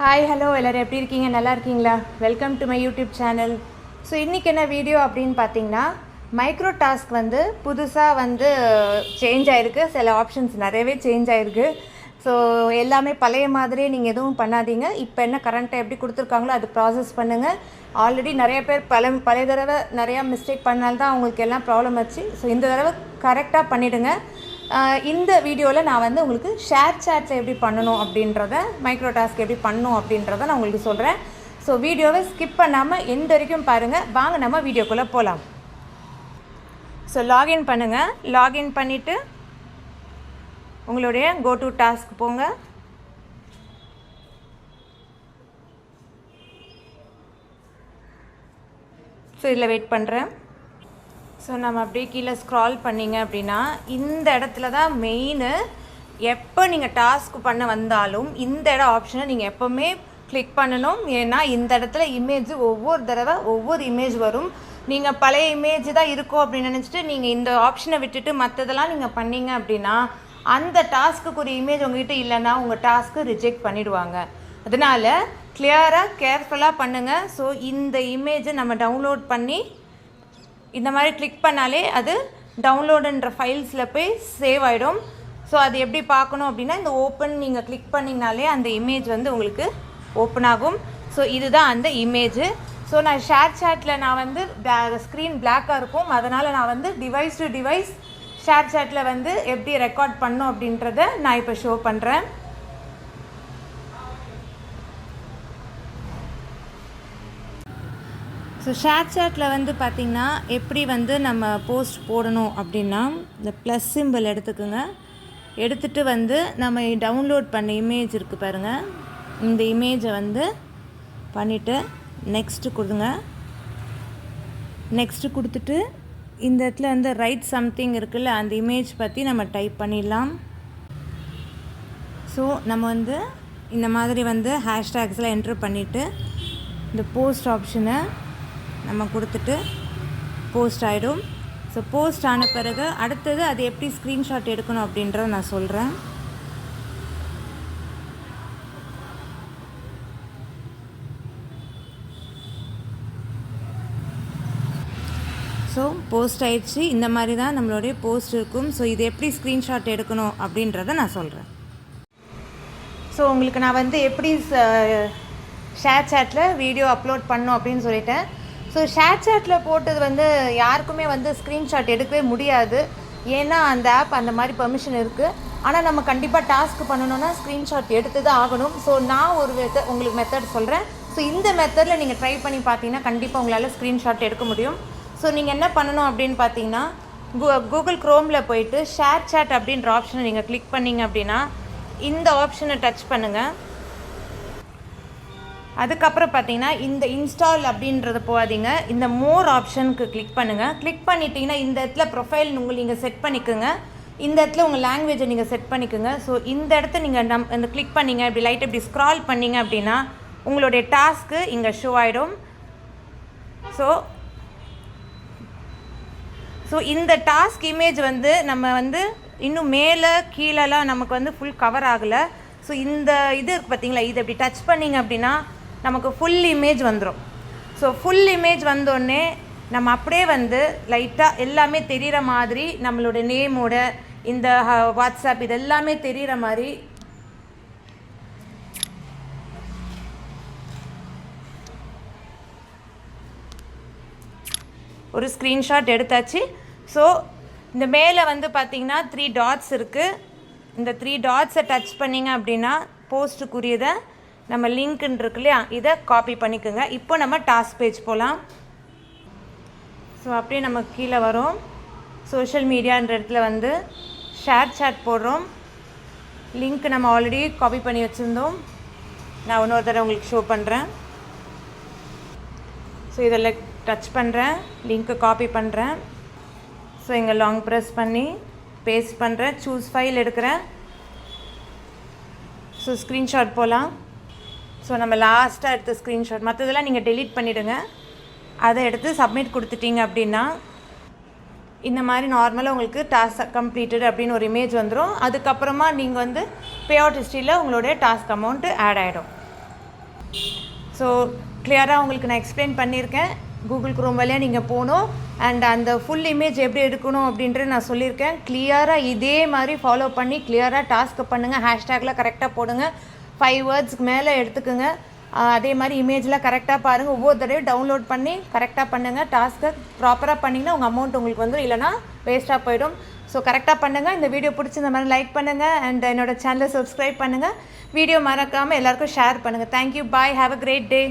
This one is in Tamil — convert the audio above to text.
ஹாய் ஹலோ எல்லோரும் எப்படி இருக்கீங்க? நல்லா இருக்கீங்களா? Welcome to my YouTube channel so இன்றைக்கி என்ன வீடியோ அப்படின்னு பார்த்தீங்கன்னா மைக்ரோ டாஸ்க் வந்து புதுசாக வந்து சேஞ்ச் ஆகிருக்கு சில ஆப்ஷன்ஸ் நிறையவே சேஞ்ச் ஆகிருக்கு ஸோ எல்லாமே பழைய மாதிரியே நீங்கள் எதுவும் பண்ணாதீங்க. இப்போ என்ன கரண்ட்டை எப்படி கொடுத்துருக்காங்களோ அது ப்ராசஸ் பண்ணுங்கள் ஆல்ரெடி நிறைய பேர் பல பழைய தடவை நிறையா மிஸ்டேக் பண்ணால்தான் அவங்களுக்கு எல்லாம் ப்ராப்ளம் வச்சு ஸோ இந்த தடவை கரெக்டாக பண்ணிவிடுங்க இந்த வீடியோவில் நான் வந்து உங்களுக்கு ஷேர் சேட்டில் எப்படி பண்ணணும் அப்படின்றத மைக்ரோ டாஸ்க் எப்படி பண்ணணும் அப்படின்றத நான் உங்களுக்கு சொல்கிறேன் ஸோ வீடியோவை ஸ்கிப் பண்ணாமல் எந்த வரைக்கும் பாருங்கள் வாங்க நம்ம வீடியோக்குள்ளே போகலாம் ஸோ லாகின் பண்ணுங்கள் லாகின் பண்ணிவிட்டு உங்களுடைய கோ டு டாஸ்க் போங்க. ஸோ இதில் வெயிட் பண்ணுறேன் ஸோ நம்ம அப்படியே கீழே ஸ்க்ரால் பண்ணிங்க அப்படின்னா இந்த இடத்துல தான் மெயின் எப்போ நீங்கள் டாஸ்க் பண்ண வந்தாலும் இந்த இடம் ஆப்ஷனை நீங்கள் எப்போவுமே கிளிக் பண்ணணும். ஏன்னா இந்த இடத்துல இமேஜ் ஒவ்வொரு தடவை ஒவ்வொரு இமேஜ் வரும். நீங்கள் பழைய இமேஜ் தான் இருக்கும் அப்படின்னு நினச்சிட்டு நீங்கள் இந்த ஆப்ஷனை விட்டுட்டு மற்றதெல்லாம் நீங்கள் பண்ணீங்க அப்படின்னா அந்த டாஸ்க்குக்கு ஒரு இமேஜ் உங்ககிட்ட இல்லைன்னா உங்கள் டாஸ்க்கு ரிஜெக்ட் பண்ணிடுவாங்க. அதனால் கிளியராக கேர்ஃபுல்லாக பண்ணுங்கள் ஸோ இந்த இமேஜை நம்ம டவுன்லோட் பண்ணி இந்த மாதிரி கிளிக் பண்ணாலே அது டவுன்லோடுன்ற ஃபைல்ஸில் போய் சேவ் ஆகிடும் ஸோ அது எப்படி பார்க்கணும் அப்படின்னா இந்த ஓப்பன் நீங்கள் கிளிக் பண்ணிங்கனாலே அந்த இமேஜ் வந்து உங்களுக்கு ஓப்பன் ஆகும். ஸோ இதுதான் அந்த இமேஜு ஸோ நான் ஷேர் சேட்டில் நான் வந்து ஸ்க்ரீன் பிளாக்காக இருக்கும். அதனால் நான் வந்து device to device share chat வந்து எப்படி ரெக்கார்ட் பண்ணும் அப்படின்றத நான் இப்போ ஷோ பண்ணுறேன் ஸோ ஷேர் சேட்டில் வந்து பார்த்திங்கன்னா எப்படி வந்து நம்ம போஸ்ட் போடணும் அப்படின்னா இந்த ப்ளஸ் சிம்பிள் எடுத்துக்கோங்க. எடுத்துகிட்டு வந்து நம்ம டவுன்லோட் பண்ண இமேஜ் இருக்குது பாருங்கள் இந்த இமேஜை வந்து பண்ணிவிட்டு நெக்ஸ்ட்டு கொடுங்க. நெக்ஸ்ட்டு கொடுத்துட்டு இந்த இடத்துல வந்து ரைட் சம்திங் இருக்குல்ல அந்த இமேஜ் பற்றி நம்ம டைப் பண்ணிடலாம். ஸோ நம்ம வந்து இந்த மாதிரி வந்து ஹேஷ்டேக்ஸில் என்ட்ரு பண்ணிவிட்டு இந்த போஸ்ட் ஆப்ஷனை நம்ம கொடுத்துட்டு போஸ்ட் ஆகிடும் ஸோ போஸ்ட் ஆன பிறகு அடுத்தது அது எப்படி ஸ்க்ரீன்ஷாட் எடுக்கணும் அப்படின்றத நான் சொல்கிறேன் ஸோ போஸ்ட் ஆயிடுச்சு. இந்த மாதிரி தான் நம்மளுடைய போஸ்ட் இருக்கும். ஸோ இது எப்படி ஸ்க்ரீன்ஷாட் எடுக்கணும் அப்படின்றத நான் சொல்கிறேன் ஸோ உங்களுக்கு நான் வந்து எப்படி ஷேர் சேட்டில் வீடியோ அப்லோட் பண்ணும் அப்படின்னு சொல்லிட்டேன். ஸோ ஷேர் சேட்டில் போட்டது வந்து யாருக்குமே வந்து ஸ்க்ரீன்ஷாட் எடுக்கவே முடியாது. ஏன்னா அந்த ஆப் அந்த மாதிரி பெர்மிஷன் இருக்குது ஆனால் நம்ம கண்டிப்பாக டாஸ்க் பண்ணணும்னா ஸ்க்ரீன்ஷாட் எடுத்து தான் ஆகணும். ஸோ நான் ஒரு மெத்த உங்களுக்கு மெத்தட் சொல்கிறேன் ஸோ இந்த மெத்தடில் நீங்கள் ட்ரை பண்ணி பார்த்தீங்கன்னா கண்டிப்பாக உங்களால் ஸ்க்ரீன்ஷாட் எடுக்க முடியும். ஸோ நீங்கள் என்ன பண்ணணும் அப்படின்னு பார்த்தீங்கன்னா கூ கூகுள் க்ரோமில் போயிட்டு ஷேர் சேட் அப்படின்ற ஆப்ஷனை நீங்கள் கிளிக் பண்ணீங்க அப்படின்னா இந்த ஆப்ஷனை டச் பண்ணுங்கள் அதுக்கப்புறம் பார்த்தீங்கன்னா இந்த இன்ஸ்டால் அப்படின்றத போகாதீங்க. இந்த மோர் ஆப்ஷனுக்கு கிளிக் பண்ணுங்கள் கிளிக் பண்ணிட்டீங்கன்னா இந்த இடத்துல ப்ரொஃபைல் உங்களுக்கு நீங்கள் செட் பண்ணிக்கோங்க. இந்த இடத்துல உங்கள் லாங்குவேஜை நீங்கள் செட் பண்ணிக்கோங்க. ஸோ இந்த இடத்த நீங்கள் நம் இந்த கிளிக் பண்ணிங்க இப்படி லைட் இப்படி ஸ்க்ரால் பண்ணீங்க அப்படின்னா உங்களுடைய டாஸ்க்கு இங்கே ஷோ ஆகிடும் ஸோ ஸோ இந்த டாஸ்க் இமேஜ் வந்து நம்ம வந்து இன்னும் மேலே கீழெல்லாம் நமக்கு வந்து ஃபுல் கவர் ஆகலை. ஸோ இந்த இது இருக்குது பார்த்தீங்களா? இது இப்படி டச் பண்ணிங்க அப்படின்னா நமக்கு ஃபுல் இமேஜ் வந்துடும் ஸோ ஃபுல் இமேஜ் வந்தோடனே நம்ம அப்படியே வந்து லைட்டாக எல்லாமே தெரிகிற மாதிரி நம்மளோட நேமோட இந்த வாட்ஸ்அப் இது எல்லாமே தெரிகிற மாதிரி ஒரு ஸ்க்ரீன்ஷாட் எடுத்தாச்சு. ஸோ இந்த மேலே வந்து பார்த்தீங்கன்னா த்ரீ டாட்ஸ் இருக்குது இந்த த்ரீ டாட்ஸை டச் பண்ணிங்க அப்படின்னா போஸ்ட்டுக்குரியதை நம்ம லிங்க்னு இருக்கு இல்லையா? இதை காப்பி பண்ணிக்கோங்க. இப்போ நம்ம டாஸ்க் பேஜ் போகலாம் ஸோ அப்படியே நம்ம கீழே வரோம். சோஷியல் மீடியான்ற இடத்துல வந்து ஷேர் சேட் போடுறோம். லிங்க் நம்ம ஆல்ரெடி காப்பி பண்ணி வச்சுருந்தோம். நான் இன்னொரு தடவை உங்களுக்கு ஷோ பண்ணுறேன் ஸோ இதில் டச் பண்ணுறேன் லிங்க்கை காப்பி பண்ணுறேன் ஸோ இங்கே லாங் ப்ரெஸ் பண்ணி பேஸ்ட் பண்ணுறேன் சூஸ் ஃபைல் எடுக்கிறேன். ஸோ ஸ்க்ரீன்ஷாட் போகலாம் ஸோ நம்ம லாஸ்ட்டாக எடுத்த ஸ்க்ரீன்ஷாட் மற்றதெல்லாம் நீங்கள் டெலீட் பண்ணிவிடுங்க அதை எடுத்து சப்மிட் கொடுத்துட்டீங்க அப்படின்னா இந்த மாதிரி நார்மலாக உங்களுக்கு டாஸ்க் கம்ப்ளீட்டட் அப்படின்னு ஒரு இமேஜ் வந்துடும் அதுக்கப்புறமா நீங்கள் வந்து பே அவுட் ஹிஸ்ட்ரியில் உங்களுடைய டாஸ்க் அமௌண்ட்டு ஆட் ஆகிடும் ஸோ கிளியராக உங்களுக்கு நான் எக்ஸ்பிளைன் பண்ணியிருக்கேன். கூகுள் குரோம் வழியாக நீங்கள் போகணும். அண்ட் அந்த ஃபுல் இமேஜ் எப்படி எடுக்கணும் அப்படின்றது நான் சொல்லியிருக்கேன். கிளியராக இதே மாதிரி ஃபாலோ பண்ணி கிளியராக டாஸ்க்கு பண்ணுங்கள் ஹேஷ்டேக்லாம் கரெக்டாக போடுங்க. ஃபைவ் வேர்ட்ஸ்க்கு மேலே எடுத்துக்கோங்க. அதே மாதிரி இமேஜ்லாம் கரெக்டாக பாருங்கள் ஒவ்வொரு தடவையும் டவுன்லோட் பண்ணி கரெக்டாக பண்ணுங்கள் டாஸ்க்கை ப்ராப்பராக பண்ணிங்கன்னா உங்கள் அமௌண்ட் உங்களுக்கு வந்துடும் இல்லைனா வேஸ்ட்டாக போயிடும். ஸோ கரெக்டாக பண்ணுங்கள் இந்த வீடியோ பிடிச்சிருந்த மாதிரி லைக் பண்ணுங்கள் அண்ட் என்னோட சேனலை சப்ஸ்கிரைப் பண்ணுங்கள் வீடியோ மறக்காமல் எல்லாருக்கும் ஷேர் பண்ணுங்கள் thank you bye have a great day